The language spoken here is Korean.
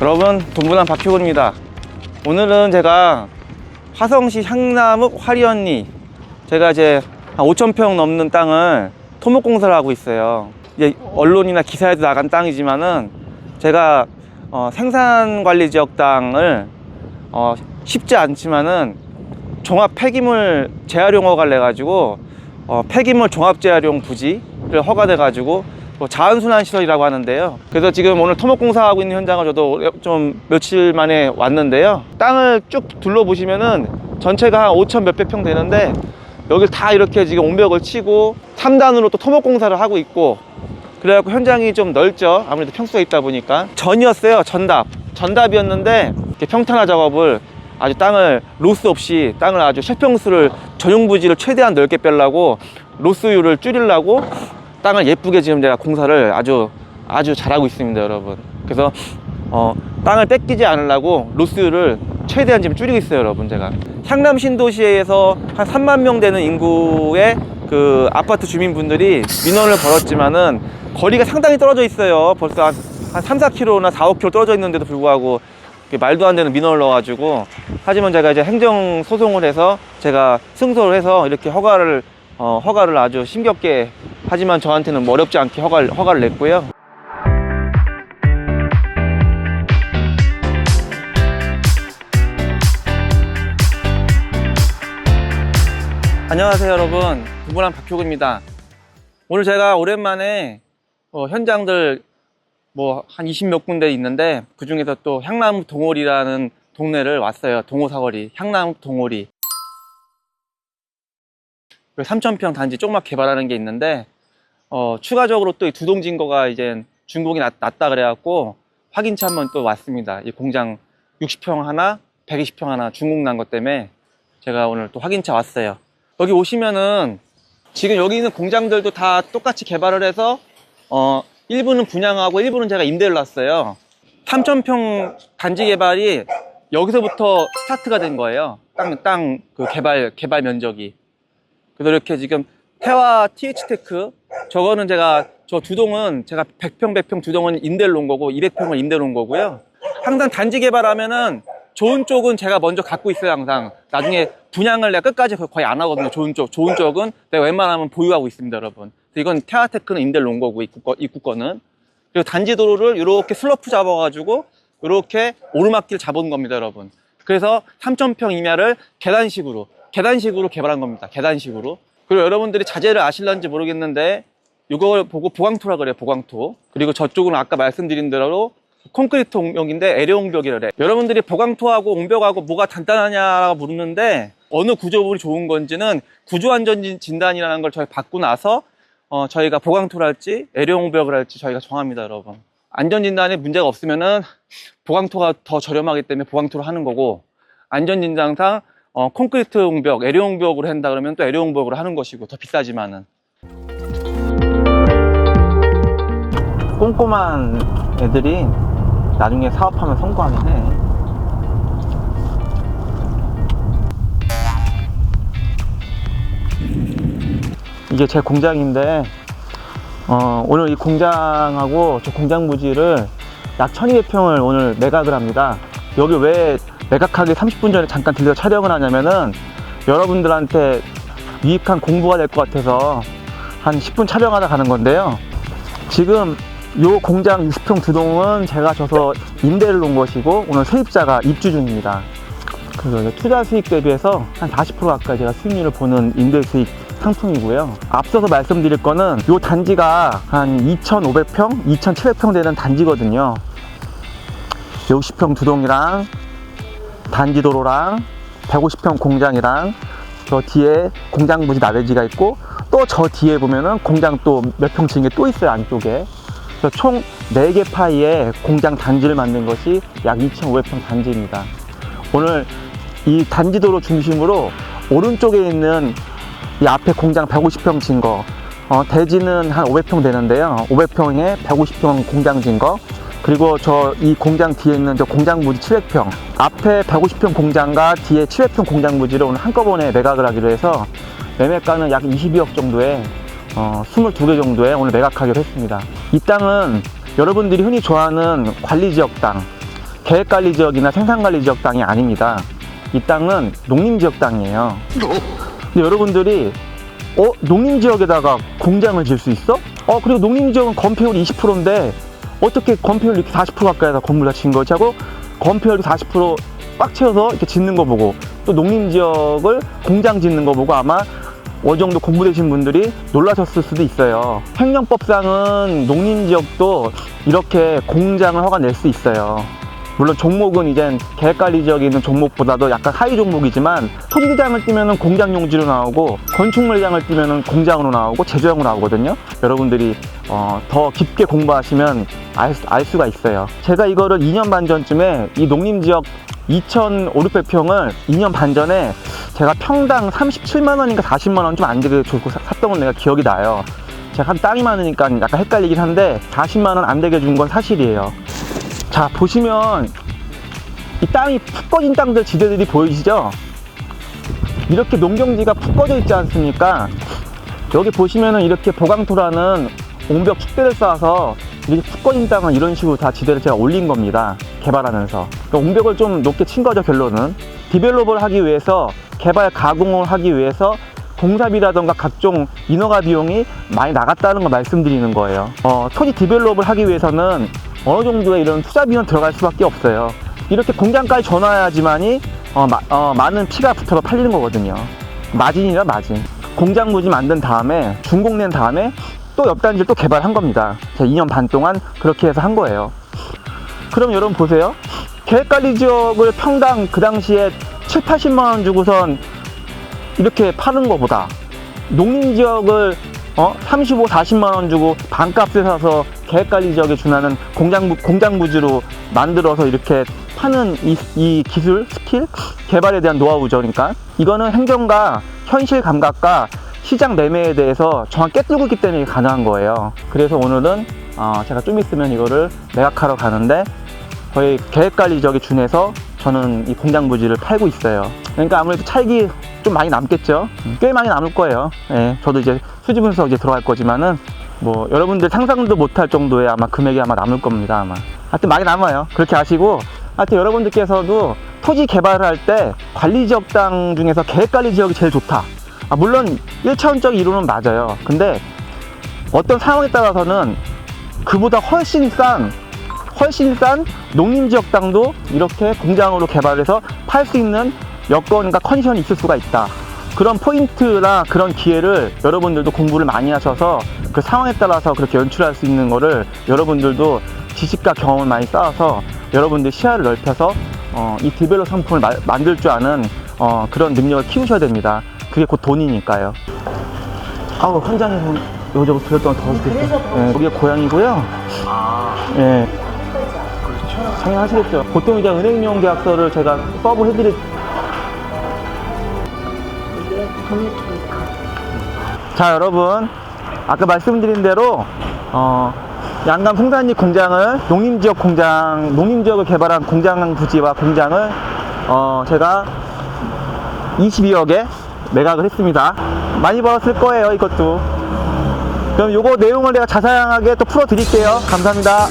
여러분 동분한 박효근입니다. 오늘은 제가 화성시 향남읍 화리언리 제가 이제 한 5천평 넘는 땅을 토목공사를 하고 있어요. 이제 언론이나 기사에도 나간 땅이지만은 제가 어, 생산관리지역 땅을 어, 쉽지 않지만은 종합 폐기물 재활용 허가를 내가지고 어, 폐기물 종합 재활용 부지를 허가돼 가지고 뭐 자원순환 시설이라고 하는데요. 그래서 지금 오늘 토목공사하고 있는 현장을 저도 좀 며칠 만에 왔는데요. 땅을 쭉 둘러보시면은 전체가 한 5천 몇백 평 되는데 여길 다 이렇게 지금 옹벽을 치고 3단으로 또 토목공사를 하고 있고 그래갖고 현장이 좀 넓죠. 아무래도 평수가 있다 보니까 전이었어요. 전답. 전답이었는데 이렇게 평탄화 작업을 아주 땅을 로스 없이 땅을 아주 실평수를 전용 부지를 최대한 넓게 빼려고 로스율을 줄이려고 땅을 예쁘게 지금 제가 공사를 아주 아주 잘하고 있습니다, 여러분. 그래서 어, 땅을 뺏기지 않으려고 로스율을 최대한 지금 줄이고 있어요, 여러분. 제가 향남 신도시에서 한 3만 명 되는 인구의 그 아파트 주민분들이 민원을 걸었지만은 거리가 상당히 떨어져 있어요. 벌써 한, 한 3, 4km나 4, 5km 떨어져 있는데도 불구하고 말도 안 되는 민원을 넣어가지고 하지만 제가 이제 행정 소송을 해서 제가 승소를 해서 이렇게 허가를 어, 허가를 아주 힘겹게 하지만 저한테는 뭐 어렵지 않게 허가를, 허가를 냈고요. 안녕하세요 여러분. 구분한 박효근입니다. 오늘 제가 오랜만에 어, 현장들 뭐 한 20몇 군데 있는데 그 중에서 또 향남 동호리라는 동네를 왔어요. 동호사거리 향남 동호리 3,000평 단지 조그맣게 개발하는 게 있는데 어, 추가적으로 또이 두동진거가 이제 준공이 났, 났다 그래갖고 확인차 한번 또 왔습니다. 이 공장 60평 하나 120평 하나 준공 난 것 때문에 제가 오늘 또 확인차 왔어요. 여기 오시면은 지금 여기 있는 공장들도 다 똑같이 개발을 해서 어 일부는 분양하고 일부는 제가 임대를 놨어요. 3,000평 단지 개발이 여기서부터 스타트가 된 거예요. 땅 땅 그 개발 개발 면적이 그래서 이렇게 지금 태화 TH테크 저거는 제가 저두 동은 제가 100평 100평 두 동은 임대를 놓은 거고 200평을 임대를 놓은 거고요. 항상 단지 개발하면은 좋은 쪽은 제가 먼저 갖고 있어요 항상. 나중에 분양을 내가 끝까지 거의 안 하거든요 좋은 쪽. 좋은 쪽은 내가 웬만하면 보유하고 있습니다 여러분. 이건 태아테크는 임대를 놓은 거고 입구, 거, 입구 거는. 그리고 단지 도로를 이렇게 슬로프 잡아가지고 이렇게 오르막길 잡은 겁니다 여러분. 그래서 3,000평 이하를 계단식으로 계단식으로 개발한 겁니다 계단식으로 그리고 여러분들이 자재를 아실런지 모르겠는데 이걸 보고 보강토라 그래요 보강토 그리고 저쪽은 아까 말씀드린 대로 콘크리트 옹벽인데 에레 옹벽이라 그래. 여러분들이 보강토하고 옹벽하고 뭐가 단단하냐고 물는데 어느 구조물이 좋은 건지는 구조안전 진단이라는 걸 저희 받고 나서 어, 저희가 보강토를 할지 에레 옹벽을 할지 저희가 정합니다, 여러분. 안전진단에 문제가 없으면은 보강토가 더 저렴하기 때문에 보강토를 하는 거고 안전진단상 어, 콘크리트 옹벽, 에레 옹벽으로 한다 그러면 또 에레 옹벽으로 하는 것이고 더 비싸지만은 꼼꼼한 애들이 나중에 사업하면 성공하긴 해. 이게 제 공장인데, 어, 오늘 이 공장하고 저 공장 부지를 약 1200평을 오늘 매각을 합니다. 여기 왜 매각하기 30분 전에 잠깐 들려 촬영을 하냐면은 여러분들한테 유익한 공부가 될 것 같아서 한 10분 촬영하다 가는 건데요. 지금 요 공장 60평 두 동은 제가 줘서 임대를 놓은 것이고 오늘 세입자가 입주 중입니다. 그래서 투자 수익 대비해서 한 40% 가까이 제가 수익률을 보는 임대 수익 상품이고요. 앞서서 말씀드릴 거는 요 단지가 한 2,500평, 2,700평 되는 단지거든요. 60평 두 동이랑 단지 도로랑 150평 공장이랑 저 뒤에 공장 부지 나대지가 있고 또 저 뒤에 보면은 공장 또 몇평 지은 게또 있어요 안쪽에 총 4개 파이의 공장 단지를 만든 것이 약 2,500평 단지입니다. 오늘 이 단지 도로 중심으로 오른쪽에 있는 이 앞에 공장 150평 진 거, 어, 대지는 한 500평 되는데요. 500평에 150평 공장 진 거, 그리고 저 이 공장 뒤에 있는 저 공장 부지 700평, 앞에 150평 공장과 뒤에 700평 공장 부지를 오늘 한꺼번에 매각을 하기로 해서 매매가는 약 22억 정도에 어, 22개 정도에 오늘 매각하기로 했습니다. 이 땅은 여러분들이 흔히 좋아하는 관리지역 땅, 계획관리 지역이나 생산관리 지역 땅이 아닙니다. 이 땅은 농림지역 땅이에요. 근데 여러분들이 어 농림지역에다가 공장을 질 수 있어? 어 그리고 농림지역은 건폐율 20%인데 어떻게 건폐율 이렇게 40% 가까이다 건물 다진 거지 하고 건폐율 40%꽉 채워서 이렇게 짓는 거 보고 또 농림 지역을 공장 짓는 거 보고 아마 어느 정도 공부되신 분들이 놀라셨을 수도 있어요. 행정법상은 농림 지역도 이렇게 공장을 허가 낼 수 있어요. 물론 종목은 이젠 계획관리 지역에 있는 종목보다도 약간 하위 종목이지만 토지대장을 띄면은 공장 용지로 나오고 건축물장을 띄면은 공장으로 나오고 제조형으로 나오거든요. 여러분들이 어, 더 깊게 공부하시면 알, 수- 알 수가 있어요. 제가 이거를 2년 반 전쯤에 이 농림지역 2,500평을 2년 반 전에 제가 평당 37만 원인가 40만 원 좀 안 되게 주고 사- 샀던 건 내가 기억이 나요. 제가 한 땅이 많으니까 약간 헷갈리긴 한데 40만 원 안 되게 준 건 사실이에요. 자 보시면 이 땅이 푹 꺼진 땅들 지대들이 보이시죠? 이렇게 농경지가 푹 꺼져 있지 않습니까? 여기 보시면은 이렇게 보강토라는 옹벽 축대를 쌓아서 이렇게 푹 꺼진 땅은 이런 식으로 다 지대를 제가 올린 겁니다. 개발하면서. 그러니까 옹벽을 좀 높게 친 거죠, 결론은. 디벨롭을 하기 위해서, 개발 가공을 하기 위해서 공사비라던가 각종 인허가 비용이 많이 나갔다는 걸 말씀드리는 거예요. 어, 토지 디벨롭을 하기 위해서는 어느 정도의 이런 투자 비용 들어갈 수밖에 없어요. 이렇게 공장까지 전화해야지만이 어, 마- 어, 많은 피가 붙어서 팔리는 거거든요. 마진이라 마진. 공장 무지 만든 다음에 준공 낸 다음에 또 옆단지를 또 개발한 겁니다. 제가 2년 반 동안 그렇게 해서 한 거예요. 그럼 여러분 보세요. 계획관리 지역을 평당 그 당시에 7, 80만 원 주고선 이렇게 파는 것보다 농림 지역을 어? 35, 40만 원 주고 반값에 사서 계획관리 지역에 준하는 공장 부- 공장 부지로 만들어서 이렇게 파는 이, 이 기술 스킬 개발에 대한 노하우죠. 그러니까 이거는 행정과 현실 감각과 시장 매매에 대해서 정확히 깨뜨리고 있기 때문에 가능한 거예요. 그래서 오늘은 어, 제가 좀 있으면 이거를 매각하러 가는데 거의 계획관리 지역에 준해서 저는 이 공장 부지를 팔고 있어요. 그러니까 아무래도 차익이 좀 많이 남겠죠. 꽤 많이 남을 거예요. 예, 저도 이제 수지 분석 이제 들어갈 거지만은 뭐 여러분들 상상도 못할 정도의 아마 금액이 아마 남을 겁니다. 아마. 하여튼 많이 남아요. 그렇게 아시고 하여튼 여러분들께서도 토지 개발을 할 때 관리 지역 땅 중에서 계획관리 지역이 제일 좋다. 아, 물론 1차원적 이론은 맞아요. 근데 어떤 상황에 따라서는 그보다 훨씬 싼 훨씬 싼 농림지역 땅도 이렇게 공장으로 개발해서 팔 수 있는 여건과 컨디션이 있을 수가 있다. 그런 포인트나 그런 기회를 여러분들도 공부를 많이 하셔서 그 상황에 따라서 그렇게 연출할 수 있는 거를 여러분들도 지식과 경험을 많이 쌓아서 여러분들 시야를 넓혀서 어, 이 디벨롭 상품을 마- 만들 줄 아는 어, 그런 능력을 키우셔야 됩니다. 그게 곧 돈이니까요. 아우 현장에서 여기저기 들었던 더 그래서 더 예, 여기가 고향이고요. 아, 예. 그렇죠. 당연하시겠죠. 보통 이제 은행용 계약서를 제가 서브 해드릴, 돈이니까. 자, 여러분. 아까 말씀드린 대로, 어, 양감 생산직 공장을, 농림지역 공장, 농림지역을 개발한 공장 부지와 공장을, 어, 제가 22억에 매각을 했습니다. 많이 벌었을 거예요, 이것도. 그럼 요거 내용을 내가 자세하게 또 풀어 드릴게요. 감사합니다.